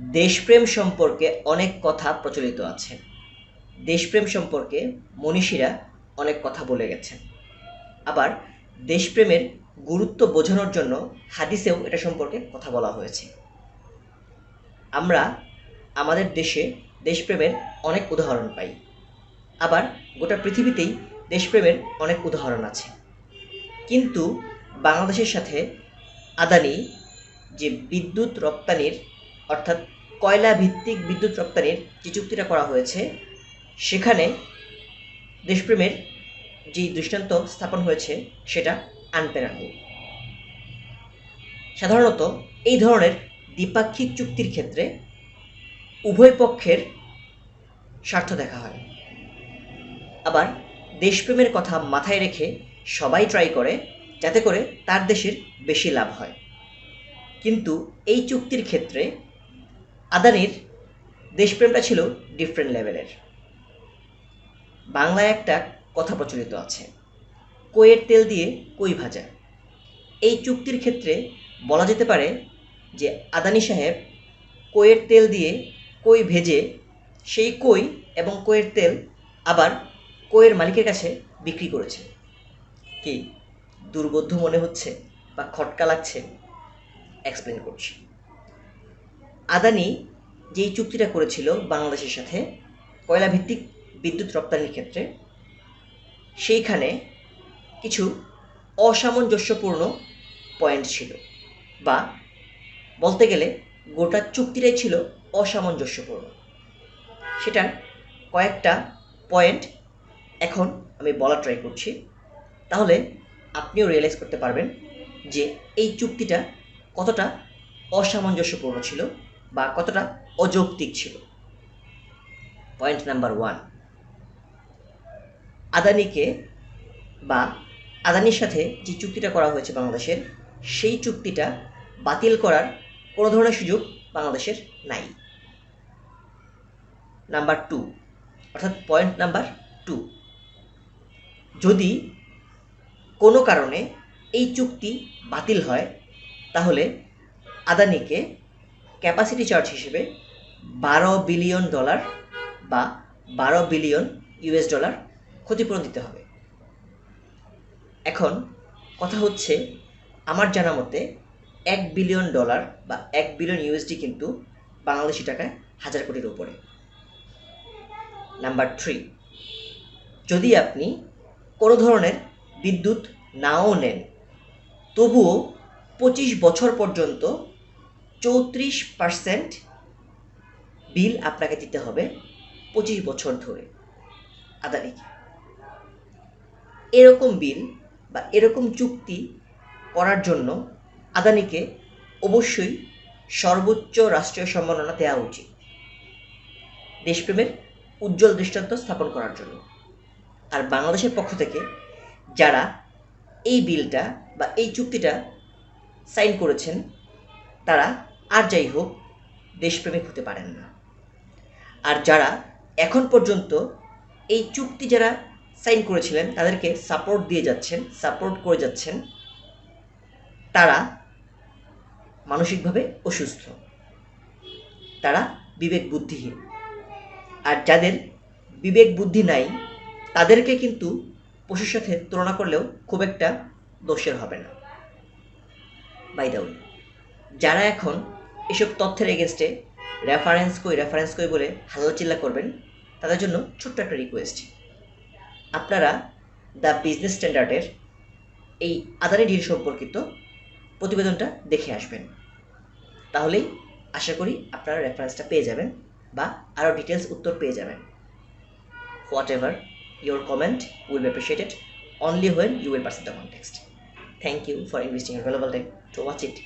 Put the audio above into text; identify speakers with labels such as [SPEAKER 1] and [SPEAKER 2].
[SPEAKER 1] দেশপ্রেম সম্পর্কে অনেক কথা প্রচলিত আছে। দেশপ্রেম সম্পর্কে মনীষীরা অনেক কথা বলে গেছেন আবার দেশপ্রেমের গুরুত্ব বোঝানোর জন্য হাদিসেও এটা সম্পর্কে কথা বলা হয়েছে। আমরা আমাদের দেশে দেশপ্রেমের অনেক উদাহরণ পাই। আবার গোটা পৃথিবীতেই দেশপ্রেমের অনেক উদাহরণ আছে। কিন্তু বাংলাদেশের সাথে আদানি যে বিদ্যুৎ রপ্তানির অর্থাৎ কয়লা ভিত্তিক বিদ্যুৎ রপ্তানির যে চুক্তিটা করা হয়েছে, সেখানে দেশপ্রেমের যে দৃষ্টান্ত স্থাপন হয়েছে, সেটা আনপেরাবল সাধারণত এই ধরনের দ্বিপাক্ষিক চুক্তির ক্ষেত্রে উভয় পক্ষের স্বার্থ দেখা হয়। আবার দেশপ্রেমের কথা মাথায় রেখে সবাই ট্রাই করে, যাতে করে তার দেশের বেশি লাভ হয়। কিন্তু এই চুক্তির ক্ষেত্রে আদানির দেশপ্রেমটা ছিল ডিফারেন্ট লেভেলের বাংলায় একটা কথা প্রচলিত আছে কইয়ের তেল দিয়ে কই ভাজা। এই চুক্তির ক্ষেত্রে বলা যেতে পারে যে আদানি সাহেব কইয়ের তেল দিয়ে কই ভেজে সেই কই এবং কইয়ের তেল আবার কইয়ের মালিকের কাছে বিক্রি করেছে কি দুর্বোধ্য মনে হচ্ছে বা খটকা লাগছে? এক্সপ্লেন করছি। আদানি যেই চুক্তিটা করেছিল বাংলাদেশের সাথে কয়লা ভিত্তিক বিদ্যুৎ রপ্তানির ক্ষেত্রে, সেইখানে কিছু অসামঞ্জস্যপূর্ণ পয়েন্ট ছিল বা বলতে গেলে গোটা চুক্তিটাই ছিল অসামঞ্জস্যপূর্ণ। সেটার কয়েকটা পয়েন্ট এখন আমি বলার ট্রাই করছি। তাহলে আপনিও রিয়েলাইজ করতে পারবেন যে এই চুক্তিটা কতটা অসামঞ্জস্যপূর্ণ ছিল বা কতটা অযৌক্তিক ছিল। পয়েন্ট নাম্বার ওয়ান আদানিকে বা আদানির সাথে যে চুক্তিটা করা হয়েছে বাংলাদেশের, সেই চুক্তিটা বাতিল করার কোনো ধরনের সুযোগ বাংলাদেশের নাই। নাম্বার টু অর্থাৎ পয়েন্ট নাম্বার টু যদি কোনো কারণে এই চুক্তি বাতিল হয়, তাহলে আদানিকে ক্যাপাসিটি চার্জ হিসেবে বারো বিলিয়ন ডলার বা বারো বিলিয়ন ইউএস ডলার ক্ষতিপূরণ দিতে হবে। এখন কথা হচ্ছে, আমার জানা মতে এক বিলিয়ন ডলার বা এক বিলিয়ন ইউএসডি কিন্তু বাংলাদেশি টাকায় হাজার কোটির উপরে। নাম্বার থ্রি যদি আপনি কোনো ধরনের বিদ্যুৎ নাও নেন, তবুও পঁচিশ বছর পর্যন্ত চৌত্রিশ পার্সেন্ট বিল আপনাকে দিতে হবে পঁচিশ বছর ধরে আদানিকে। এরকম বিল বা এরকম চুক্তি করার জন্য আদানিকে অবশ্যই সর্বোচ্চ রাষ্ট্রীয় সম্মাননা দেওয়া উচিত। দেশপ্রেমের উজ্জ্বল দৃষ্টান্ত স্থাপন করার জন্য। আর বাংলাদেশের পক্ষ থেকে যারা এই বিলটা বা এই চুক্তিটা সাইন করেছেন, তারা আর যাই হোক, দেশপ্রেমিক হতে পারেন না। আর যারা এখন পর্যন্ত এই চুক্তি যারা সাইন করেছিলেন, তাদেরকে সাপোর্ট দিয়ে যাচ্ছেন সাপোর্ট করে যাচ্ছেন, তারা মানসিকভাবে অসুস্থ। তারা বিবেক বুদ্ধিহীন। আর যাদের বিবেক বুদ্ধি নাই, তাদেরকে কিন্তু পশুর সাথে তুলনা করলেও খুব একটা দোষের হবে না। বাই যারা এখন এসব তথ্যের এগেনস্টে রেফারেন্স কই রেফারেন্স কই বলে হাল্লা চিল্লা করবেন। তাদের জন্য ছোট্ট একটা রিকোয়েস্ট আপনারা দ্য বিজনেস স্ট্যান্ডার্ডের এই আদানি ডিল সম্পর্কিত প্রতিবেদনটা দেখে আসবেন। তাহলেই আশা করি আপনারা রেফারেন্সটা পেয়ে যাবেন বা আরও ডিটেলস উত্তর পেয়ে যাবেন। Whatever your comment will appreciated only when you will person the context thank you for investing available time to watch it